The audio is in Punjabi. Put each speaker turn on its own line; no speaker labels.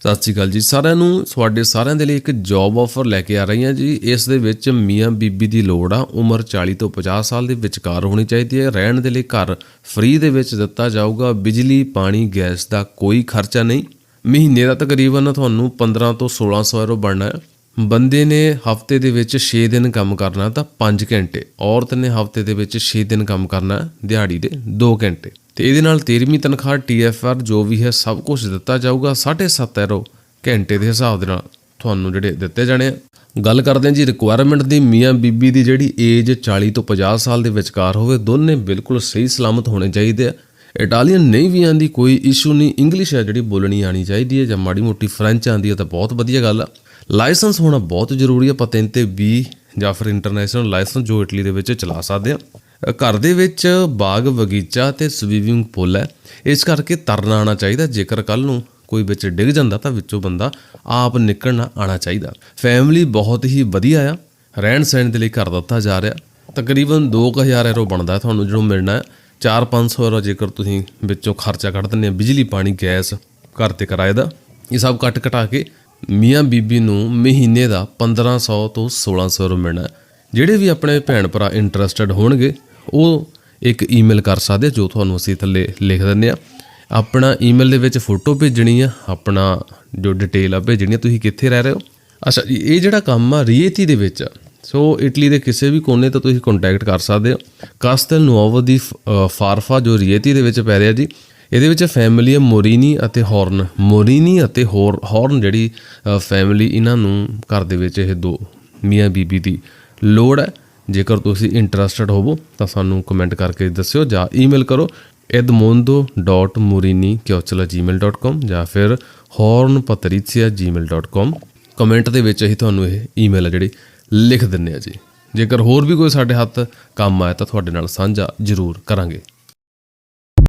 ਸਤਿ ਸ਼੍ਰੀ ਅਕਾਲ ਜੀ। ਸਾਰਿਆਂ ਨੂੰ ਤੁਹਾਡੇ ਸਾਰਿਆਂ ਦੇ ਲਈ ਇੱਕ ਜੌਬ ਆਫਰ ਲੈ ਕੇ ਆ ਰਹੀ ਹਾਂ ਜੀ। ਇਸ ਦੇ ਵਿੱਚ ਮੀਆਂ ਬੀਬੀ ਦੀ ਲੋੜ ਆ। ਉਮਰ 40 ਤੋਂ 50 ਸਾਲ ਦੇ ਵਿਚਕਾਰ ਹੋਣੀ ਚਾਹੀਦੀ ਹੈ। ਰਹਿਣ ਦੇ ਲਈ ਘਰ ਫ੍ਰੀ ਦੇ ਵਿੱਚ ਦਿੱਤਾ ਜਾਊਗਾ। ਬਿਜਲੀ, ਪਾਣੀ, ਗੈਸ ਦਾ ਕੋਈ ਖਰਚਾ ਨਹੀਂ। ਮਹੀਨੇ ਦਾ ਤਕਰੀਬਨ ਤੁਹਾਨੂੰ 15 ਤੋਂ 1600 ਯੂਰੋ ਬਣਨਾ ਹੈ। ਬੰਦੇ ਨੇ ਹਫ਼ਤੇ ਦੇ ਵਿੱਚ 6 ਦਿਨ ਕੰਮ ਕਰਨਾ ਤਾਂ 5 ਘੰਟੇ। ਔਰਤ ਨੇ ਹਫ਼ਤੇ ਦੇ ਵਿੱਚ 6 ਦਿਨ ਕੰਮ ਕਰਨਾ ਦਿਹਾੜੀ ਦੇ 2 ਘੰਟੇ। ਤੇ ਇਹਦੇ ਨਾਲ 13ਵੀਂ ਤਨਖਾਹ TFR ਜੋ ਵੀ ਹੈ ਸਭ ਕੁਝ ਦਿੱਤਾ ਜਾਊਗਾ 7.5 ਐਰੋ ਘੰਟੇ ਦੇ ਹਿਸਾਬ ਦੇ ਨਾਲ ਤੁਹਾਨੂੰ ਜਿਹੜੇ ਦਿੱਤੇ ਜਾਣੇ ਆ। ਗੱਲ ਕਰਦੇ ਹਾਂ ਜੀ ਰਿਕੁਆਇਰਮੈਂਟ ਦੀ, ਮੀਆਂ ਬੀਬੀ ਦੀ ਜਿਹੜੀ ਏਜ 40 ਤੋਂ 50 ਸਾਲ ਦੇ ਵਿਚਕਾਰ ਹੋਵੇ, ਦੋਨੇ ਬਿਲਕੁਲ ਸਹੀ ਸਲਾਮਤ ਹੋਣੇ ਚਾਹੀਦੇ ਆ। ਇਟਾਲੀਅਨ ਨਹੀਂ ਵੀ ਆਂਦੀ ਕੋਈ ਇਸ਼ੂ ਨਹੀਂ ਇੰਗਲਿਸ਼ ਹੈ ਜਿਹੜੀ ਬੋਲਣੀ ਆਣੀ ਚਾਹੀਦੀ ਹੈ ਜਾਂ ਮਾੜੀ ਮੋਟੀ ਫ੍ਰੈਂਚ ਆਂਦੀ ਹੈ ਤਾਂ ਬਹੁਤ ਵਧੀਆ ਗੱਲ ਆ। ਲਾਇਸੈਂਸ ਹੋਣਾ ਬਹੁਤ ਜ਼ਰੂਰੀ ਹੈ ਪਤਨ ਤੇ 20 ਜਾਂ ਫਿਰ ਇੰਟਰਨੈਸ਼ਨਲ ਲਾਇਸੈਂਸ ਜੋ ਇਟਲੀ ਦੇ ਵਿੱਚ ਚਲਾ ਸਕਦੇ ਆ। ਘਰ ਦੇ ਵਿੱਚ ਬਾਗ ਬਗੀਚਾ ਤੇ ਸਵੀਮਿੰਗ ਪੂਲ ਹੈ। ਇਸ ਕਰਕੇ ਤਰਨਾ ਆਣਾ ਚਾਹੀਦਾ। ਜੇਕਰ ਕੱਲ ਨੂੰ ਕੋਈ ਵਿੱਚ ਡਿੱਗ ਜਾਂਦਾ ਤਾਂ ਵਿੱਚੋਂ ਬੰਦਾ ਆਪ ਨਿਕਲਣਾ ਆਣਾ ਚਾਹੀਦਾ। ਫੈਮਿਲੀ ਬਹੁਤ ਹੀ ਵਧੀਆ ਆ। ਰਹਿਣ ਸਹਿਣ ਦੇ ਲਈ ਘਰ ਦਿੱਤਾ ਜਾ ਰਿਹਾ। ਤਕਰੀਬਨ 2000 ਯੂਰੋ ਬਣਦਾ ਤੁਹਾਨੂੰ ਜਦੋਂ ਮਿਲਣਾ ਹੈ। 4-500 ਯੂਰੋ ਜੇਕਰ ਤੁਸੀਂ ਵਿੱਚੋਂ ਖਰਚਾ ਕੱਢ ਦਿੰਦੇ ਆ ਬਿਜਲੀ, ਪਾਣੀ, ਗੈਸ ਘਰ ਤੇ ਕਿਰਾਏ ਦਾ। ਇਹ ਸਭ ਕੱਟ ਕਟਾ ਕੇ ਮੀਆਂ ਬੀਬੀ ਨੂੰ ਮਹੀਨੇ ਦਾ 1500 ਤੋਂ 1600 ਯੂਰੋ ਮਿਲਣਾ ਜਿਹੜੇ ਵੀ ਆਪਣੇ ਭੈਣ ਭਰਾ ਇੰਟਰਸਟਡ ਹੋਣਗੇ ਉਹ ਇੱਕ ਈਮੇਲ ਕਰ ਸਕਦੇ ਜੋ ਤੁਹਾਨੂੰ ਅਸੀਂ ਥੱਲੇ ਲਿਖ ਦਿੰਦੇ ਆ। ਆਪਣਾ ਈਮੇਲ ਦੇ ਵਿੱਚ ਫੋਟੋ ਭੇਜਣੀ ਆ, ਆਪਣਾ ਜੋ ਡਿਟੇਲ ਆ ਭੇਜਣੀ ਆ, ਤੁਸੀਂ ਕਿੱਥੇ ਰਹਿ ਰਹੇ ਹੋ? ਅੱਛਾ, ਇਹ ਜਿਹੜਾ ਕੰਮ ਆ ਰੀਏਤੀ ਦੇ ਵਿੱਚ ਆ। ਸੋ ਇਟਲੀ ਦੇ ਕਿਸੇ ਵੀ ਕੋਨੇ ਤੋਂ ਤੁਸੀਂ ਕੰਟੈਕਟ ਕਰ ਸਕਦੇ ਹੋ। ਕਾਸਟਲ ਨੁਓਵੋ ਦੀ ਫਾਰਫਾ ਜੋ ਰੀਏਤੀ ਦੇ ਵਿੱਚ ਪੈ ਰਿਹਾ ਜੀ, ਇਹਦੇ ਵਿੱਚ ਫੈਮਿਲੀ ਹੈ ਮੋਰੀਨੀ ਅਤੇ ਹੌਰਨ। ਮੋਰੀਨੀ ਅਤੇ ਹੋਰ ਹੌਰਨ ਜਿਹੜੀ ਫੈਮਿਲੀ ਇਹਨਾਂ ਨੂੰ ਘਰ ਦੇ ਵਿੱਚ ਇਹ ਦੋ ਮੀਆਂ ਬੀਬੀ ਦੀ ਲੋੜ ਹੈ। ਜੇਕਰ ਤੁਸੀਂ ਇੰਟਰਸਟਿਡ ਹੋਵੋ, ਤਾਂ ਸਾਨੂੰ ਕਮੈਂਟ ਕਰਕੇ ਦੱਸਿਓ ਜਾਂ ਈਮੇਲ ਕਰੋ edmondo.murini@gmail.com ਜਾਂ ਫਿਰ hornpatrizia@gmail.com ਕਮੈਂਟ ਦੇ ਵਿੱਚ ਅਸੀਂ ਤੁਹਾਨੂੰ ਇਹ ਈਮੇਲ ਆ ਜਿਹੜੀ ਲਿਖ ਦਿੰਨੇ ਆ ਜੀ। ਜੇਕਰ ਹੋਰ ਵੀ ਕੋਈ ਸਾਡੇ ਹੱਥ ਕੰਮ ਆਇਆ ਤਾਂ ਤੁਹਾਡੇ ਨਾਲ ਸਾਂਝਾ ਜ਼ਰੂਰ ਕਰਾਂਗੇ।